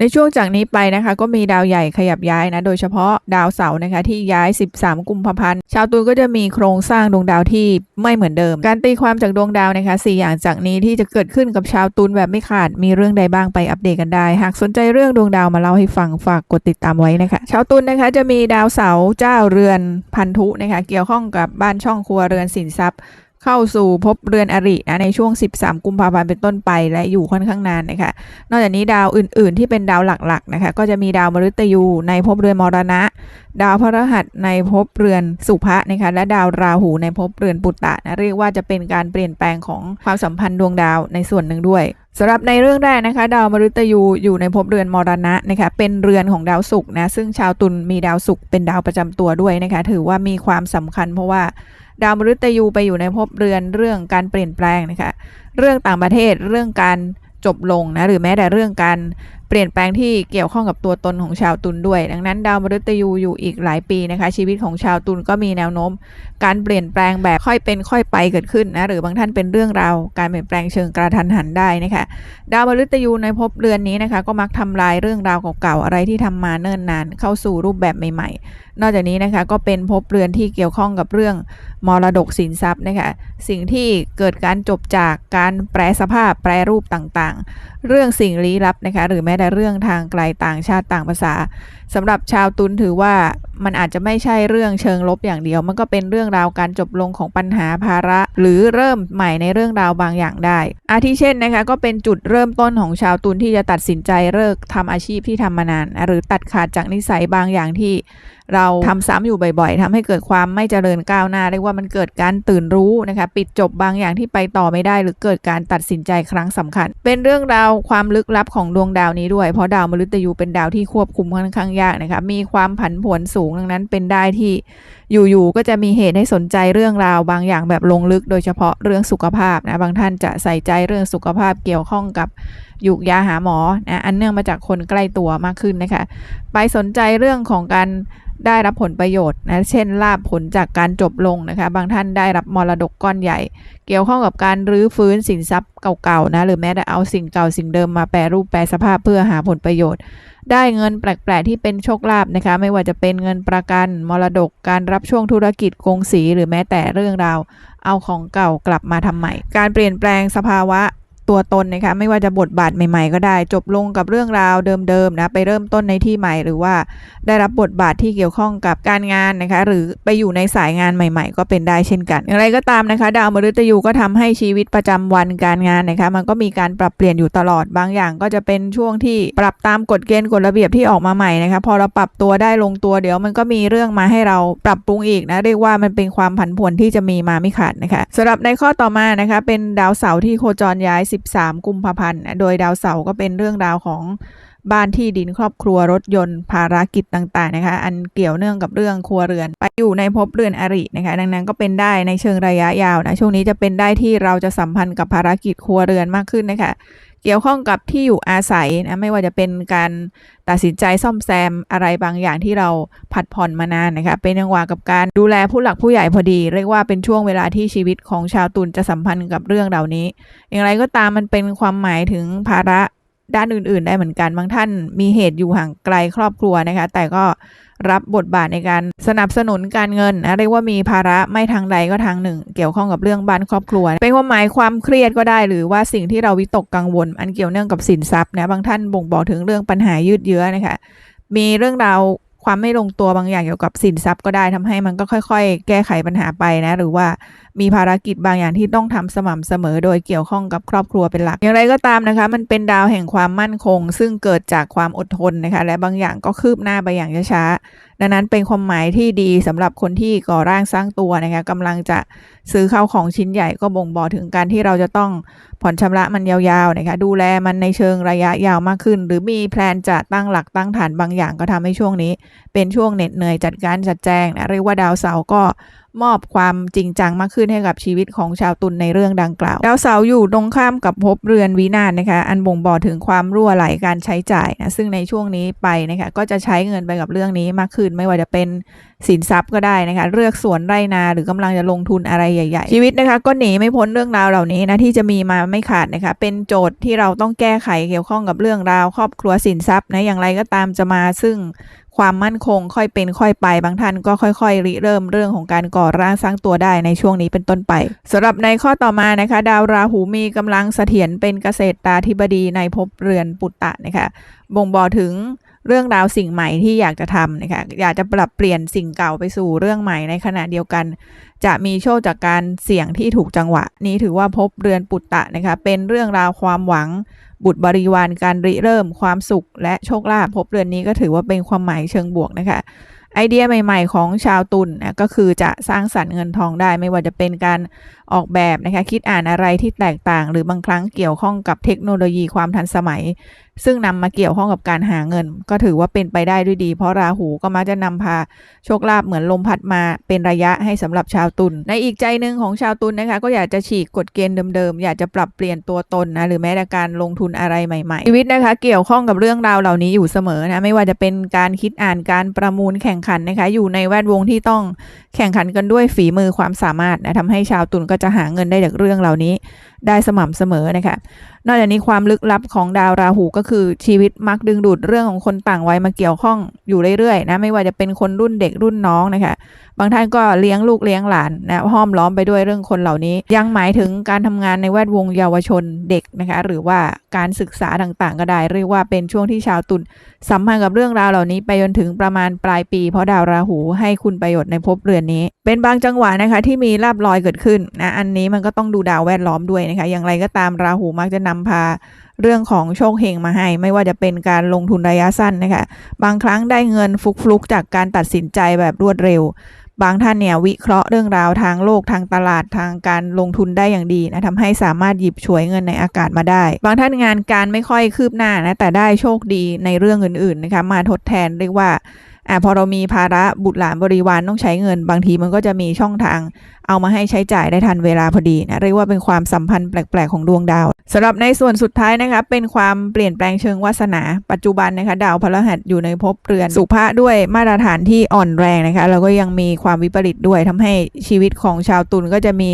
ในช่วงจากนี้ไปนะคะก็มีดาวใหญ่ขยับย้ายนะโดยเฉพาะดาวเสาร์นะคะที่ย้าย 13 กุมภาพันธ์ชาวตุลก็จะมีโครงสร้างดวงดาวที่ไม่เหมือนเดิม การตีความจากดวงดาวนะคะสี่อย่างจากนี้ที่จะเกิดขึ้นกับชาวตุลแบบไม่ขาดมีเรื่องใดบ้างไปอัปเดตกันได้ หากสนใจเรื่องดวงดาวมาเล่าให้ฟังฝากกดติดตามไว้นะคะ ชาวตุลนะคะจะมีดาวเสาร์เจ้าเรือนพันธุนะคะเกี่ยวข้องกับบ้านช่องครัวเรือนสินทรัพย์ เข้าสู่ภพเรือนอรินะในช่วง 13 กุมภาพันธ์เป็นต้นไปและอยู่ค่อนข้างนานนะคะนอกจากนี้ดาวอื่น ๆ ที่เป็นดาวหลักๆนะคะก็จะมีดาวมฤตยูในภพเรือนมรณะ ดาวพฤหัสในภพเรือนสุภะนะคะและดาวราหูในภพเรือนปุตตะนะเรียกว่าจะเป็นการเปลี่ยนแปลงของความสัมพันธ์ดวงดาวในส่วนหนึ่งด้วยสำหรับในเรื่องแรกนะคะ ดาวมฤตยูอยู่ในภพเรือนมรณะนะคะเป็นเรือนของดาวศุกร์นะซึ่งชาวตุลมีดาวศุกร์เป็นดาวประจำตัวด้วยนะคะถือว่ามีความสำคัญเพราะว่า ดาวมฤตยูไปอยู่ในภพเรือนเรื่องการเปลี่ยนแปลงนะคะ เรื่องต่างประเทศเรื่องการจบลงนะหรือแม้แต่เรื่องการ เปลี่ยนแปลงที่เกี่ยวข้องกับตัวตนของชาวตุลด้วย ดังนั้นดาวมฤตยูอยู่อีกหลายปีนะคะ ชีวิตของชาวตุลก็มีแนวโน้ม การเปลี่ยนแปลงแบบค่อยเป็นค่อยไปเกิดขึ้นนะหรือบางท่านเป็นเรื่องราวการเปลี่ยนแปลงเชิงกระทันหันได้นะคะดาวมฤตยูในภพเรือนนี้นะคะ ก็มักทำลายเรื่องราวเก่าๆอะไรที่ทำมาเนิ่นนานเข้าสู่รูปแบบใหม่ ๆ นอกจากนี้นะคะก็เป็นภพเรือนที่เกี่ยวข้องกับเรื่องมรดกสินทรัพย์นะคะสิ่งที่เกิดการจบจากการแปรสภาพแปรรูปต่างๆ เรื่องสิ่งลี้ลับนะคะหรือแม้แต่เรื่องทางไกลต่างชาติต่างภาษาสำหรับชาวตุลถือว่ามันอาจจะไม่ใช่เรื่องเชิงลบอย่างเดียว มันก็เป็นเรื่องราวการจบลงของปัญหาภาระ หรือเริ่มใหม่ในเรื่องราวบางอย่างได้ อาทิเช่นนะคะก็เป็นจุดเริ่มต้นของชาวตุลที่จะตัดสินใจเลิกทำอาชีพที่ทำมานาน หรือตัดขาดจากนิสัยบางอย่างที่ เราทำซ้ำอยู่บ่อยๆทำให้เกิดความไม่เจริญก้าวหน้าเรียกว่ามันเกิดการตื่นรู้นะคะปิดจบบางอย่างที่ไปต่อไม่ได้ หรือเกิดการตัดสินใจครั้งสำคัญ เป็นเรื่องราวความลึกลับของดวงดาวนี้ด้วยเพราะดาวมฤตยูเป็นดาวที่ควบคุมค่อนข้างยากนะคะมีความผันผวนสูงดังนั้นเป็นได้ที่อยู่ๆก็จะมีเหตุให้สนใจเรื่องราวบางอย่างแบบลงลึก โดยเฉพาะเรื่องสุขภาพนะบางท่านจะใส่ใจเรื่องสุขภาพเกี่ยวข้องกับยุกยาหาหมอนะอันเนื่องมาจากคนใกล้ตัวมากขึ้นนะคะไปสนใจเรื่องของการได้รับผลประโยชน์นะเช่นลาบผลจากการจบลงนะคะ บางท่านได้รับมรดกก้อนใหญ่ เกี่ยวข้องกับการรื้อฟื้นสินทรัพย์เก่าๆนะหรือแม้แต่เอาสิ่งเก่าสิ่งเดิมมาแปรรูปแปรสภาพเพื่อหาผลประโยชน์ ได้เงินแปลกๆที่เป็นโชคลาภนะคะ ไม่ว่าจะเป็นเงินประกันมรดกการรับช่วงธุรกิจกงสีหรือแม้แต่เรื่องราว เอาของเก่ากลับมาทำใหม่ การเปลี่ยนแปลงสภาวะ ตัวตนนะคะไม่ว่าจะบทบาทใหม่ ๆ ก็ได้ จบลงกับเรื่องราวเดิมๆนะไปเริ่มต้นในที่ใหม่ หรือว่าได้รับบทบาทที่เกี่ยวข้องกับการงานนะคะ หรือไปอยู่ในสายงานใหม่ ๆ ก็เป็นได้เช่นกัน อย่างไรก็ตามนะคะ ดาวมฤตยูก็ทำให้ชีวิตประจำวันการงานนะคะ มันก็มีการปรับเปลี่ยนอยู่ตลอดบางอย่าง ก็จะเป็นช่วงที่ปรับตามกฎเกณฑ์กฎระเบียบที่ออกมาใหม่นะคะ พอเราปรับตัวได้ลงตัวเดี๋ยว มันก็มีเรื่องมาให้เราปรับปรุงอีกนะเรียกว่ามันเป็นความผันผวนที่จะมีมาไม่ขาดนะคะสำหรับในข้อต่อมานะคะ เป็นดาวเสาร์ที่โคจรย้าย13 กุมภาพันธ์ โดยดาวเสาร์ก็เป็นเรื่องราวของบ้านที่ดินครอบครัวรถยนต์ภารกิจต่างๆนะคะ อันเกี่ยวเนื่องกับเรื่องครัวเรือน ไปอยู่ในภพเรือนอรินะคะ ดังนั้นก็เป็นได้ในเชิงระยะยาวนะ ช่วงนี้จะเป็นได้ที่เราจะสัมพันธ์กับภารกิจครัวเรือนมากขึ้นนะคะ กี่ยวข้องกับที่อยู่อาศัยนะไม่ว่าจะเป็นการตัดสินใจซ่อมแซมอะไรบางอย่างที่เราผัดผ่อนมานานนะคะเป็นจังหวะกับการดูแลผู้หลักผู้ใหญ่พอดี เรียกว่าเป็นช่วงเวลาที่ชีวิตของชาวตุลจะสัมพันธ์กับเรื่องเหล่านี้ อย่างไรก็ตามมันเป็นความหมายถึงภาระด้านอื่น ๆ ได้เหมือนกันบางท่านมีเหตุอยู่ห่างไกลครอบครัวนะคะแต่ก็ รับบทบาทในการสนับสนุนการเงินนะเรียกว่ามีภาระไม่ทางใดก็ทางหนึ่ง เกี่ยวข้องกับเรื่องบ้านครอบครัว เป็นความหมายความเครียดก็ได้ หรือว่าสิ่งที่เราวิตกกังวล อันเกี่ยวเนื่องกับสินทรัพย์นะบางท่านบ่งบอกถึงเรื่องปัญหายืดเยื้อนะคะมีเรื่องราวความไม่ลงตัวบางอย่างเกี่ยวกับสินทรัพย์ก็ได้ทำให้มันก็ค่อย ๆ แก้ไขปัญหาไปนะ หรือว่า มีภารกิจบางอย่างที่ต้องทำสม่ำเสมอ โดยเกี่ยวข้องกับครอบครัวเป็นหลัก อย่างไรก็ตามนะคะ มันเป็นดาวแห่งความมั่นคง ซึ่งเกิดจากความอดทนนะคะ และบางอย่างก็คืบหน้าไปอย่างช้าๆดังนั้นเป็นความหมายที่ดีสำหรับคนที่ก่อร่างสร้างตัวนะคะกำลังจะซื้อเข้าของชิ้นใหญ่ก็บ่งบอกถึงการที่เราจะต้องผ่อนชำระมันยาวๆนะคะดูแลมันในเชิงระยะยาวมากขึ้น หรือมีแพลนจะตั้งหลักตั้งฐานบางอย่างก็ทำให้ช่วงนี้ เป็นช่วงเหน็ดเหนื่อยจัดการจัดแจงนะเรียกว่าดาวเสาร์ก็ มอบความจริงจังมากขึ้นให้กับชีวิตของชาวตุลในเรื่องดังกล่าวดาวเสาร์อยู่ตรงข้ามกับภพเรือนวินาศนะคะอันบ่งบอกถึงความรั่วไหลการใช้จ่ายนะซึ่งในช่วงนี้ไปนะคะก็จะใช้เงินไปกับเรื่องนี้มากขึ้นไม่ว่าจะเป็นสินทรัพย์ก็ได้นะคะเลือกสวนไร่นาหรือกำลังจะลงทุนอะไรใหญ่ ๆ ชีวิตนะคะก็หนีไม่พ้นเรื่องราวเหล่านี้นะที่จะมีมาไม่ขาดนะคะเป็นโจทย์ที่เราต้องแก้ไขเกี่ยวข้องกับเรื่องราว ครอบครัวสินทรัพย์นะอย่างไรก็ตามจะมาซึ่ง ความมั่นคงค่อยเป็นค่อยไป บางท่านก็ค่อยๆริเริ่มเรื่องของการก่อร่างสร้างตัวได้ในช่วงนี้เป็นต้นไปสำหรับในข้อต่อมานะคะ ดาวราหูมีกำลังเสถียรเป็นเกษตราธิบดีในภพเรือนปุตตะนะคะบ่งบอกถึงเรื่องราวสิ่งใหม่ที่อยากจะทำนะคะอยากจะปรับเปลี่ยนสิ่งเก่าไปสู่เรื่องใหม่ในขณะเดียวกัน จะมีโชคจากการเสี่ยงที่ถูกจังหวะ นี้ถือว่าภพเรือนปุตตะนะคะเป็นเรื่องราวความหวัง บุตรบริวารการริเริ่มความสุขและโชคลาภพบเรือนนี้ก็ถือว่าเป็นความหมายเชิงบวกนะคะไอเดียใหม่ๆ ของชาวตุลนะก็คือจะสร้างสรรค์เงินทองได้ ไม่ว่าจะเป็นการออกแบบนะคะคิดอ่านอะไรที่แตกต่าง หรือบางครั้งเกี่ยวข้องกับเทคโนโลยีความทันสมัย ซึ่งนำมาเกี่ยวข้องกับการหาเงิน ก็ถือว่าเป็นไปได้ด้วยดี เพราะราหูก็มักจะนำพาโชคลาภเหมือนลมพัดมาเป็นระยะให้สำหรับชาวตุลในอีกใจหนึ่งของชาวตุลนะคะ ก็อยากจะฉีกกฎเกณฑ์เดิมๆ อยากจะปรับเปลี่ยนตัวตนนะหรือแม้แต่การลงทุนอะไรใหม่ๆชีวิตนะคะ เกี่ยวข้องกับเรื่องราวเหล่านี้อยู่เสมอนะไม่ว่าจะเป็นการคิดอ่านการประมูลแข่งขันนะคะ อยู่ในแวดวงที่ต้องแข่งขันกันด้วยฝีมือความสามารถนะทำให้ชาวตุลก็จะหาเงินได้จากเรื่องเหล่านี้ ได้สม่ำเสมอนะคะ นอกจากนี้ความลึกลับของดาวราหูก็คือชีวิตมักดึงดูดเรื่องของคนต่างวัยมาเกี่ยวข้องอยู่เรื่อยๆนะไม่ว่าจะเป็นคนรุ่นเด็กรุ่นน้องนะคะบางท่านก็เลี้ยงลูกเลี้ยงหลานนะห้อมล้อมไปด้วยเรื่องคนเหล่านี้ ยังหมายถึงการทำงานในแวดวงเยาวชนเด็กนะคะหรือว่าการศึกษาต่างๆ ก็ได้ เรียกว่าเป็นช่วงที่ชาวตุลสัมพันธ์กับเรื่องราวเหล่านี้ไปจนถึงประมาณปลายปี เพราะดาวราหูให้คุณประโยชน์ในภพเรือนนี้ เป็นบางจังหวะนะคะที่มีลาบลอยเกิดขึ้นนะอันนี้มันก็ต้องดูดาวแวดล้อมด้วยนะคะอย่างไรก็ตามราหูมักจะนำพา เรื่องของโชคเฮงมาให้ ไม่ว่าจะเป็นการลงทุนระยะสั้นนะคะ บางครั้งได้เงินฟลุกจากการตัดสินใจแบบรวดเร็ว บางท่านเนี่ยวิเคราะห์เรื่องราวทางโลกทางตลาดทางการลงทุนได้อย่างดีนะทำให้สามารถหยิบฉวยเงินในอากาศมาได้ บางท่านงานการไม่ค่อยคืบหน้านะแต่ได้โชคดีในเรื่องอื่นๆนะคะมาทดแทนเรียกว่า อ่าพอเรามีภาระบุตรหลานบริวารต้องใช้เงิน บางทีมันก็จะมีช่องทาง เอามาให้ใช้จ่ายได้ทันเวลาพอดีนะเรียกว่าเป็นความสัมพันธ์แปลก ๆ ของดวงดาวสำหรับในส่วนสุดท้ายนะคะเป็นความเปลี่ยนแปลงเชิงวาสนา ปัจจุบันนะคะดาวพฤหัสอยู่ในภพเรือนสุภะด้วยมาตรฐานที่อ่อนแรงนะคะแล้วก็ยังมีความวิปริตด้วยทำให้ชีวิตของชาวตุลก็จะมี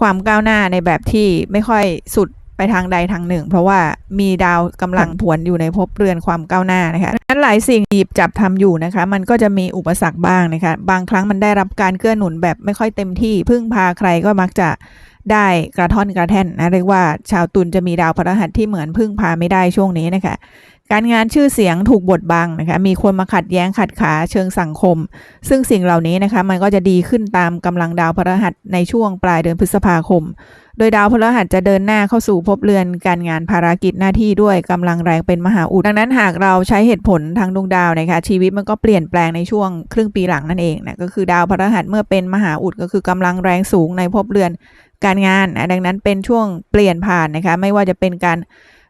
ความก้าวหน้าในแบบที่ไม่ค่อยสุด ไปทางใดทางหนึ่ง เพราะว่ามีดาวกำลังผวนอยู่ในภพเรือนความก้าวหน้านะคะนั้นหลายสิ่งหยิบจับทำอยู่นะคะ มันก็จะมีอุปสรรคบ้างนะคะ บางครั้งมันได้รับการเกื้อหนุนแบบไม่ค่อยเต็มที่ พึ่งพาใครก็มักจะ ได้กระท่อนกระแท่นนะเรียกว่าชาวตุลจะมีดาวพฤหัสที่เหมือนพึ่งพาไม่ได้ช่วงนี้นะคะการงานชื่อเสียงถูกบดบังนะคะมีคนมาขัดแย้งขัดขาเชิงสังคม ซึ่งสิ่งเหล่านี้นะคะมันก็จะดีขึ้นตามกำลังดาวพฤหัสในช่วงปลายเดือนพฤษภาคม โดยดาวพฤหัสจะเดินหน้าเข้าสู่ภพเรือนการงานภารกิจหน้าที่ด้วยกำลังแรงเป็นมหาอุดดังนั้นหากเราใช้เหตุผลทางดวงดาวนะคะชีวิตมันก็เปลี่ยนแปลงในช่วงครึ่งปีหลังนั่นเองนะก็คือดาวพฤหัสเมื่อเป็นมหาอุดก็คือกำลังแรงสูงในภพเรือน การงานนะดังนั้นเป็นช่วงเปลี่ยนผ่านนะคะ ไม่ว่าจะเป็นการ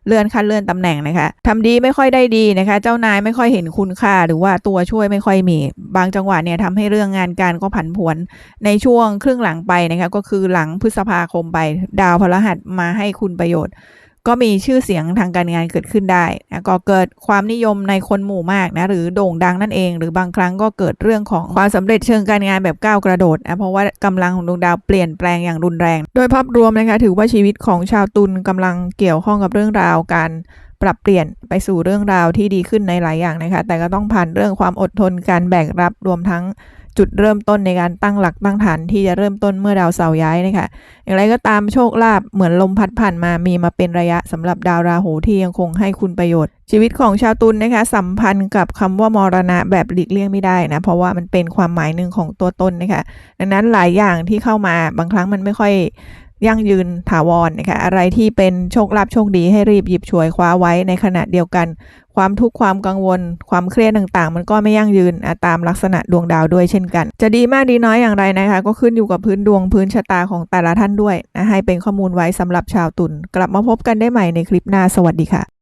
เลื่อนขั้นเลื่อนตำแหน่งนะคะทำดีไม่ค่อยได้ดีนะคะ เจ้านายไม่ค่อยเห็นคุณค่า หรือว่าตัวช่วยไม่ค่อยมี บางจังหวะเนี่ยทำให้เรื่องงานการก็ผันผวนในช่วงครึ่งหลังไปนะคะ ก็คือหลังพฤษภาคมไป ดาวพฤหัสมาให้คุณประโยชน์ ก็มีชื่อเสียงทางการงานเกิดขึ้นได้นะก็เกิดความนิยมในคนหมู่มากนะหรือโด่งดังนั่นเอง หรือบางครั้งก็เกิดเรื่องของความสำเร็จเชิงการงานแบบก้าวกระโดดนะเพราะว่ากำลังของดวงดาวเปลี่ยนแปลงอย่างรุนแรง โดยภาพรวมนะคะถือว่าชีวิตของชาวตุลกำลังเกี่ยวข้องกับเรื่องราวการปรับเปลี่ยนไปสู่เรื่องราวที่ดีขึ้นในหลายอย่างนะคะ แต่ก็ต้องผ่านเรื่องความอดทนการแบกรับรวมทั้ง จุดเริ่มต้นในการตั้งหลักตั้งฐานที่จะเริ่มต้นเมื่อดาวเสาร์ย้ายนะคะอย่างไรก็ตามโชคลาภเหมือนลมพัดผ่านมามีมาเป็นระยะสำหรับดาวราหูที่ยังคงให้คุณประโยชน์ ชีวิตของชาวตุลนนะคะสัมพันธ์กับคำว่ามรณะแบบหลีกเลี่ยงไม่ได้นะเพราะว่ามันเป็นความหมายหนึ่งของตัวตนนะคะดังนั้นหลายอย่างที่เข้ามาบางครั้งมันไม่ค่อย ยั่งยืนถาวรนะคะอะไรที่เป็นโชคลาภโชคดีให้รีบหยิบฉวยคว้าไว้ในขณะเดียวกัน ความทุกข์ความกังวล ความเครียดต่างๆ มันก็ไม่ยั่งยืนตามลักษณะดวงดาวด้วยเช่นกัน จะดีมากดีน้อยอย่างไรนะคะ ก็ขึ้นอยู่กับพื้นดวงพื้นชะตาของแต่ละท่านด้วยนะให้เป็นข้อมูลไว้สำหรับชาวตุลกลับมาพบกันได้ใหม่ในคลิปหน้าสวัสดีค่ะ